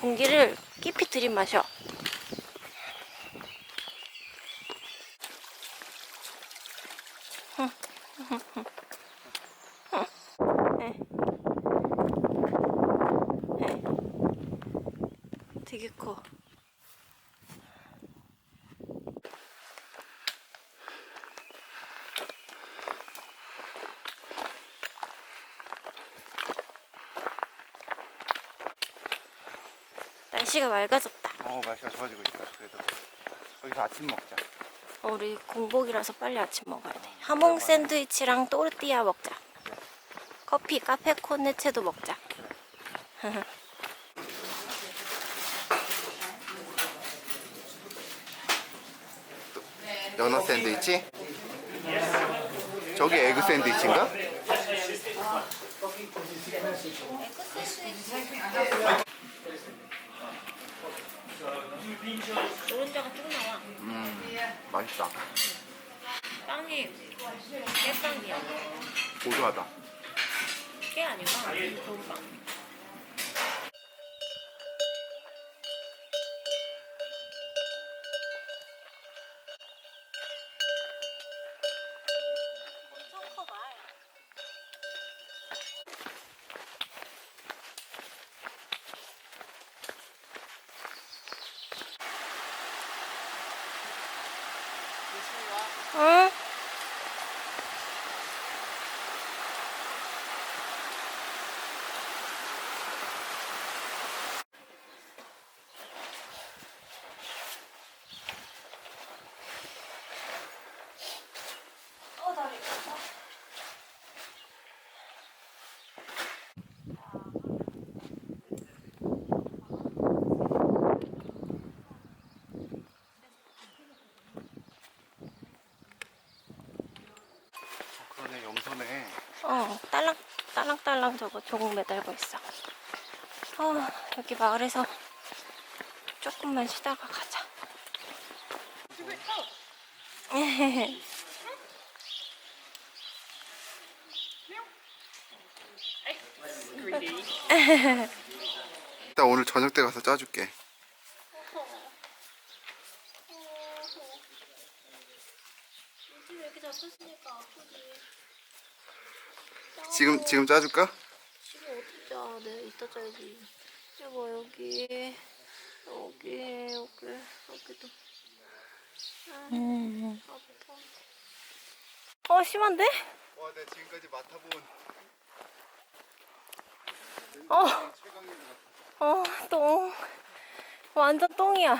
공기를 깊이 들이마셔. 네. 네. 되게 커. 날씨가 맑아졌다. 어 날씨가 좋아지고 있다 그래도 여기서 아침 먹자 어, 우리 공복이라서 빨리 아침 먹어야 돼. 하몽 샌드위치랑 또르띠아 먹자. 커피, 카페 코네체도 먹자. 연어 샌드위치? 저기 에그 샌드위치인가? 노른자가 쭉 나와. 음 맛있다 빵이 깨빵이야. 고소하다 깨 아니구나. 좋은 빵. 엄청 커 말. 응? 어, 다리. 어, 그러네 염소네 어, 딸랑, 딸랑딸랑 저거 조국 매달고 있어. 어, 여기 마을에서 조금만 쉬다가 가자. 일단 오늘 저녁 때 가서 짜줄게 여기 잡혔으니까 아프지. 지금 지금 짜줄까? 지금 어떻게 짜? 내가 이따 짜야지. 여보 여기 여기 여기 여기도. 음. 아파. 어 심한데? 와 내가 지금까지 맡아본 어. 어, 똥. 완전 똥이야.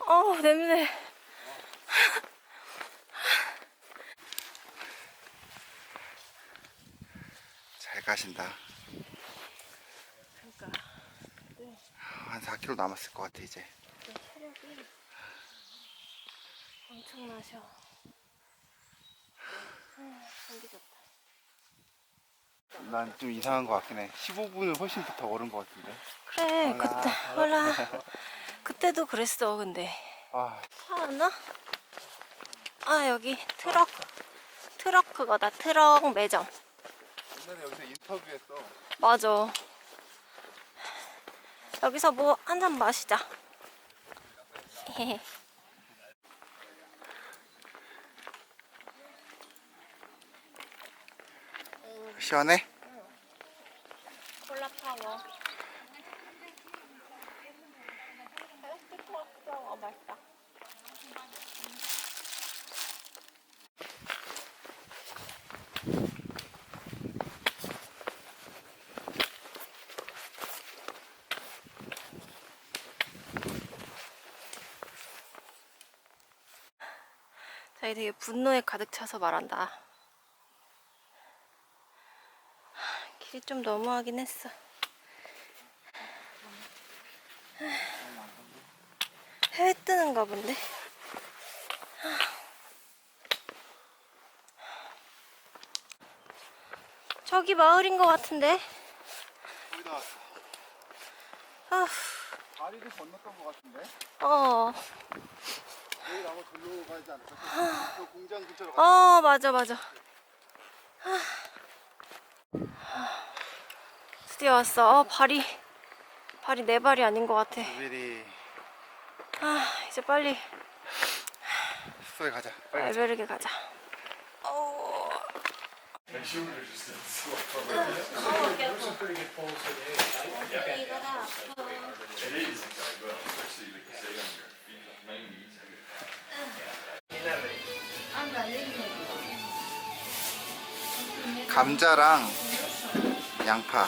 어, 냄새. 가신다 그러니까 한 4km 남았을 것 같아 이제 체력이 엄청나셔. 아, 공기 좋다. 난 좀 이상한 것 같긴 해 15분은 훨씬 더 걸은 것 같은데 그래, 몰라. 그때 몰라. 그때도 그랬어, 근데. 아차 왔나? 아, 여기 트럭. 트럭 그거다. 트럭 매점. 옛날에 여기서 인터뷰했어 맞아. 여기서 뭐 한 잔 마시자. 시원해? 콜라 파워. 자기 되게 분노에 가득 차서 말한다. 길이 좀 너무하긴 했어. 해 뜨는가 본데. 저기 마을인 것 같은데. 거의 다 왔어 아, 다리를 건넜던 것 같은데 어, 여기 아마 절로 가지 않을까? 저 공장 근처로 가 어, 맞아, 맞아. 아, 드디어 왔어. 어, 발이 발이 내 발이 아닌 것 같아. 미리 아 이제 빨리 숙소에 가자. 빨리 가자. 알베르게 가자. 어. 감자랑 양파.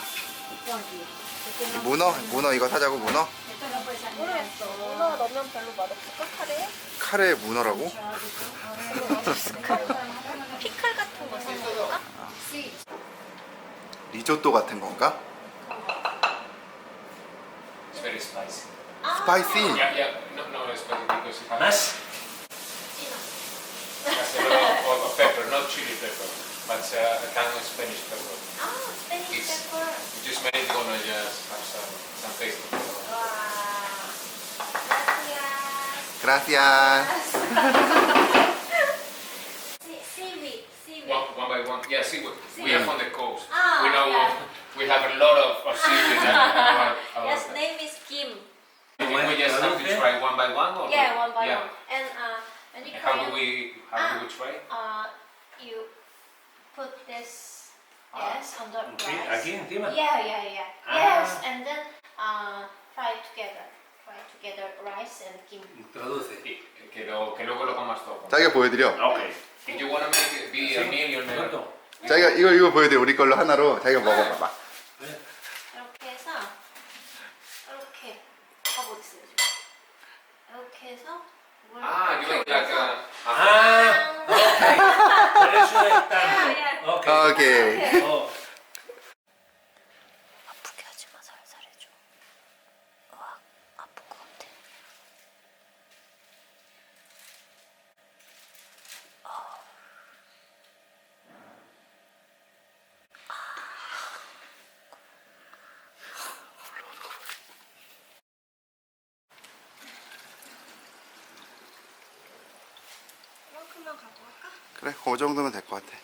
문어? 문어 이거 사자고 문어? 모르겠어. 문어 넣으면 별로 맛없을까? 카레에? 카레 문어라고? 피클 같은 거 사먹을까? 리조또 같은 건가? It's very spicy. 스파이시. Yeah, yeah, no, no, it's spicy because it has, Más. has not chili pepper, but uh, a kind of Spanish pepper. Oh, Spanish it's, pepper. Just made going to just have some, some taste it. Wow. Gracias. Gracias. One, by one. Yeah, We are from the coast. Ah, we have a lot of, yes, name is Kim. We just try one by one? Or yeah, one by yeah. one. And, uh, and, and how do we how do we ah, try? Uh, put this yes on the Aquí, rice. aquí encima. Yeah, yeah, yeah. Ah. Yes, and then uh, fry together. Fry together rice and kim. Introduce. Y- Que, lo, que luego lo comas todo. 자기가 보여드려. Ok. If you wanna make it be a millionaire, Pronto. 자기가 이거 이거 보여드려. 우리 걸로 하나로 자기가 먹어봐봐. 이렇게 해서 이렇게 하고 있어요 지금. 이렇게 해서 물 ah, you make like a, a Ah, ok. Por eso es tan. Yeah, Ok. 오케이. Oh. 아프게 하지 마 살살 해줘. 와 아픈 것 같아. 이만큼만 갖고 갈까? 그래, 그 정도면 될 것 같아.